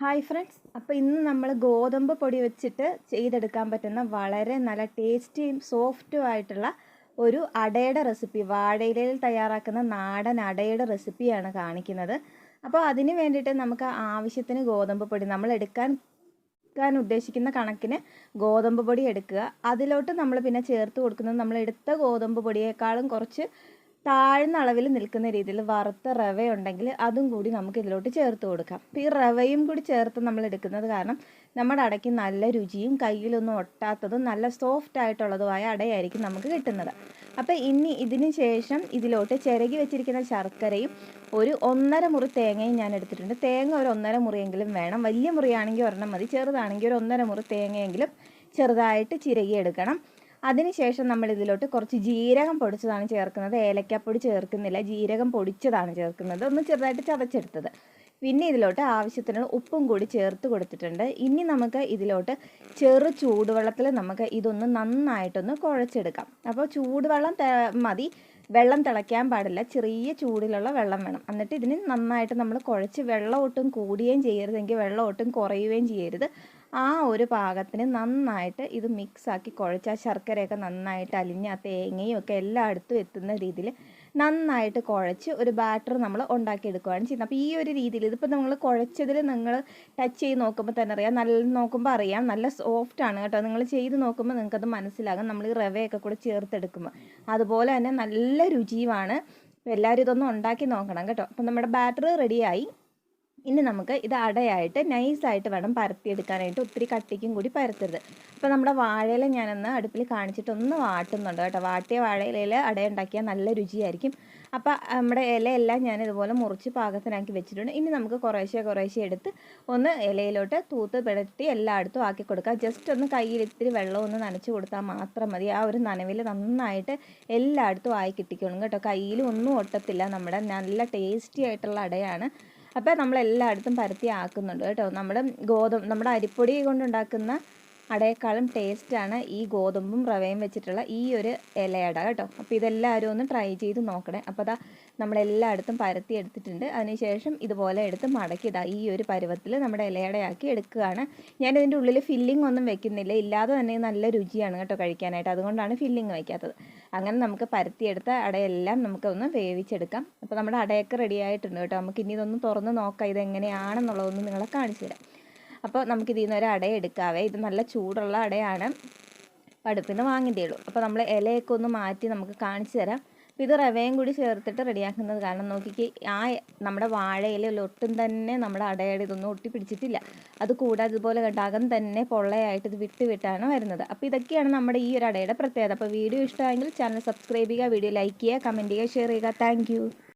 Hi friends. അപ്പോൾ ഇന്ന് നമ്മൾ ഗോതമ്പ് പൊടി വെച്ചിട്ട് ചെയ്തെടുക്കാൻ പറ്റുന്ന വളരെ നല്ല ടേസ്റ്റിയും സോഫ്റ്റും ആയിട്ടുള്ള ഒരു അടയുടെ റെസിപ്പി വാഴയിലയിൽ തയ്യാറാക്കുന്ന നാടൻ അടയുടെ റെസിപ്പിയാണ് കാണിക്കുന്നത്. അപ്പോൾ അതിന് വേണ്ടിയിട്ട് നമുക്ക് ആവശ്യത്തിന് ഗോതമ്പ് പൊടി നമ്മൾ എടുക്കാൻ ഉദ്ദേശിക്കുന്ന കണക്കിന് ഗോതമ്പ് പൊടി എടുക്കുക. അതിലോട്ട് നമ്മൾ പിന്നെ ചേർത്ത് കൊടുക്കുന്നത് നമ്മൾ എടുത്ത ഗോതമ്പ് പൊടിയേക്കാളും കുറച്ച് താഴ്ന്ന അളവിൽ നിൽക്കുന്ന രീതിയിൽ വറുത്ത റവ ഉണ്ടെങ്കിൽ അതും കൂടി നമുക്ക് ഇതിലോട്ട് ചേർത്ത് കൊടുക്കാം. അപ്പോൾ ഈ റവയും കൂടി ചേർത്ത് നമ്മൾ എടുക്കുന്നത് കാരണം നമ്മുടെ അടയ്ക്ക് നല്ല രുചിയും കയ്യിലൊന്നും ഒട്ടാത്തതും നല്ല സോഫ്റ്റ് ആയിട്ടുള്ളതുമായ അടയായിരിക്കും നമുക്ക് കിട്ടുന്നത്. അപ്പോൾ ഇനി ഇതിന് ശേഷം ഇതിലോട്ട് ചിരകി വെച്ചിരിക്കുന്ന ശർക്കരയും ഒരു ഒന്നര മുറി തേങ്ങയും ഞാൻ എടുത്തിട്ടുണ്ട്. തേങ്ങ ഒരു ഒന്നര മുറിയെങ്കിലും വേണം. വലിയ മുറിയാണെങ്കിൽ ഒരെണ്ണം മതി. ചെറുതാണെങ്കിൽ ഒരു ഒന്നര മുറി തേങ്ങയെങ്കിലും ചെറുതായിട്ട് ചിരകി എടുക്കണം. അതിനുശേഷം നമ്മൾ ഇതിലോട്ട് കുറച്ച് ജീരകം പൊടിച്ചതാണ് ചേർക്കുന്നത്. ഏലക്കാപ്പൊടി ചേർക്കുന്നില്ല. ജീരകം പൊടിച്ചതാണ് ചേർക്കുന്നത്. ഒന്ന് ചെറുതായിട്ട് ചതച്ചെടുത്തത്. പിന്നെ ഇതിലോട്ട് ആവശ്യത്തിനുള്ള ഉപ്പും കൂടി ചേർത്ത് കൊടുത്തിട്ടുണ്ട്. ഇനി നമുക്ക് ഇതിലോട്ട് ചെറു ചൂടുവെള്ളത്തിൽ നമുക്ക് ഇതൊന്ന് നന്നായിട്ടൊന്ന് കുഴച്ചെടുക്കാം. അപ്പോൾ ചൂടുവെള്ളം മതി. വെള്ളം തിളയ്ക്കാൻ പാടില്ല. ചെറിയ ചൂടിലുള്ള വെള്ളം വേണം. എന്നിട്ട് ഇതിന് നന്നായിട്ട് നമ്മൾ കുഴച്ച് വെള്ളം ഒട്ടും കൂടുകയും ചെയ്യരുതെങ്കിൽ വെള്ളം ഒട്ടും കുറയുകയും ചെയ്യരുത്. ആ ഒരു പാകത്തിന് നന്നായിട്ട് ഇത് മിക്സാക്കി കുഴച്ച് ആ ശർക്കരയൊക്കെ നന്നായിട്ട് അലിഞ്ഞ് ആ തേങ്ങയും ഒക്കെ എല്ലായിടത്തും എത്തുന്ന രീതിയിൽ നന്നായിട്ട് കുഴച്ച് ഒരു ബാറ്റർ നമ്മൾ ഉണ്ടാക്കിയെടുക്കുകയാണ് ചെയ്യുന്നത്. അപ്പോൾ ഈ ഒരു രീതിയിൽ ഇതിപ്പോൾ നമ്മൾ കുഴച്ചതിൽ നിങ്ങൾ ടച്ച് ചെയ്ത് നോക്കുമ്പോൾ തന്നെ അറിയാം. നല്ല നോക്കുമ്പോൾ അറിയാം. നല്ല സോഫ്റ്റ് ആണ് കേട്ടോ. നിങ്ങൾ ചെയ്ത് നോക്കുമ്പോൾ നിങ്ങൾക്കത് മനസ്സിലാകും. നമ്മൾ ഈ റവയൊക്കെ കൂടെ ചേർത്തെടുക്കുമ്പോൾ. അതുപോലെ തന്നെ നല്ല രുചിയുമാണ്. എല്ലാവരും ഇതൊന്നും ഉണ്ടാക്കി നോക്കണം കേട്ടോ. അപ്പം നമ്മുടെ ബാറ്റർ റെഡിയായി. ഇനി നമുക്ക് ഇത് അടയായിട്ട് നൈസായിട്ട് വേണം പരത്തിയെടുക്കാനായിട്ട്. ഒത്തിരി കട്ടിക്കും കൂടി പരത്തരുത്. അപ്പോൾ നമ്മുടെ വാഴയില ഞാനൊന്ന് അടുപ്പിൽ കാണിച്ചിട്ട് ഒന്ന് വാട്ടുന്നുണ്ട് കേട്ടോ. വാട്ടിയ വാഴയിലയിൽ അട ഉണ്ടാക്കിയാൽ നല്ല രുചിയായിരിക്കും. അപ്പോൾ നമ്മുടെ ഇലയെല്ലാം ഞാൻ ഇതുപോലെ മുറിച്ച് പാകത്തിനാക്കി വെച്ചിട്ടുണ്ട്. ഇനി നമുക്ക് കുറേശ്ശെ കുറേശ്ശെ എടുത്ത് ഒന്ന് ഇലയിലോട്ട് തൂത്ത് പിടത്തി എല്ലായിടത്തും ആക്കി കൊടുക്കുക ജസ്റ്റ് ഒന്ന് കയ്യിൽ ഇത്തിരി വെള്ളം ഒന്ന് നനച്ച് കൊടുത്താൽ മാത്രം മതി. ആ ഒരു നനവിൽ നന്നായിട്ട് എല്ലായിടത്തും ആയി കിട്ടിക്കോളും കേട്ടോ. കയ്യിൽ ഒന്നും ഒട്ടത്തില്ല. നമ്മുടെ നല്ല ടേസ്റ്റി ആയിട്ടുള്ള അടയാണ്. അപ്പോൾ നമ്മൾ എല്ലായിടത്തും പരത്തി ആക്കുന്നുണ്ട് കേട്ടോ. നമ്മുടെ ഗോതമ്പ് നമ്മുടെ അരിപ്പൊടി കൊണ്ടുണ്ടാക്കുന്ന അടയേക്കാളും ടേസ്റ്റാണ് ഈ ഗോതമ്പും റവയും വെച്ചിട്ടുള്ള ഈ ഒരു ഇലയട കേട്ടോ. അപ്പോൾ ഇതെല്ലാവരും ഒന്ന് ട്രൈ ചെയ്ത് നോക്കണേ. അപ്പോൾ അതാ നമ്മളെല്ലായിടത്തും പരത്തി എടുത്തിട്ടുണ്ട്. അതിനുശേഷം ഇതുപോലെ എടുത്ത് മടക്കിതാ ഈ ഒരു പരുവത്തിൽ നമ്മുടെ ഇലയടയാക്കി എടുക്കുകയാണ്. ഞാനിതിന്റെ ഉള്ളിൽ ഫില്ലിംഗ് ഒന്നും വെക്കുന്നില്ല. ഇല്ലാതെ തന്നെ നല്ല രുചിയാണ് കേട്ടോ കഴിക്കാനായിട്ട്. അതുകൊണ്ടാണ് ഫില്ലിംഗ് വയ്ക്കാത്തത് അങ്ങനെ നമുക്ക് പരത്തിയെടുത്ത അടയെല്ലാം നമുക്കൊന്ന് വേവിച്ചെടുക്കാം. അപ്പോൾ നമ്മുടെ അടയൊക്കെ റെഡി ആയിട്ടുണ്ട് കേട്ടോ. നമുക്ക് ഇനി ഇതൊന്ന് തുറന്ന് നോക്കാം. ഇതെങ്ങനെയാണെന്നുള്ളതൊന്ന് നിങ്ങളെ കാണിച്ചു തരാം. അപ്പോൾ നമുക്ക് ഇതിൽ നിന്ന് ഒരു അട എടുക്കാവേ. ഇത് നല്ല ചൂടുള്ള അടയാണ്. അടുപ്പിൽ നിന്ന് വാങ്ങിയതേ ഉള്ളൂ. അപ്പോൾ നമ്മൾ ഇലയൊക്കെ ഒന്ന് മാറ്റി നമുക്ക് കാണിച്ചു തരാം. ഇത് റവയും കൂടി ചേർത്തിട്ട് റെഡിയാക്കുന്നത് കാരണം നോക്കിക്ക് ആ നമ്മുടെ വാഴയില ഒട്ടും തന്നെ നമ്മുടെ അടയുടെ ഇതൊന്നും ഒട്ടി പിടിച്ചിട്ടില്ല. അത് കൂടാതെ ഇതുപോലെ കണ്ടാകം തന്നെ പൊള്ളയായിട്ട് ഇത് വിട്ട് വിട്ടാണ് വരുന്നത്. അപ്പോൾ ഇതൊക്കെയാണ് നമ്മുടെ ഈ ഒരു അടയുടെ പ്രത്യേകത. അപ്പോൾ വീഡിയോ ഇഷ്ടമായെങ്കിൽ ചാനൽ സബ്സ്ക്രൈബ് ചെയ്യുക വീഡിയോ ലൈക്ക് ചെയ്യുക കമന്റ് ചെയ്യുക ഷെയർ ചെയ്യുക. താങ്ക്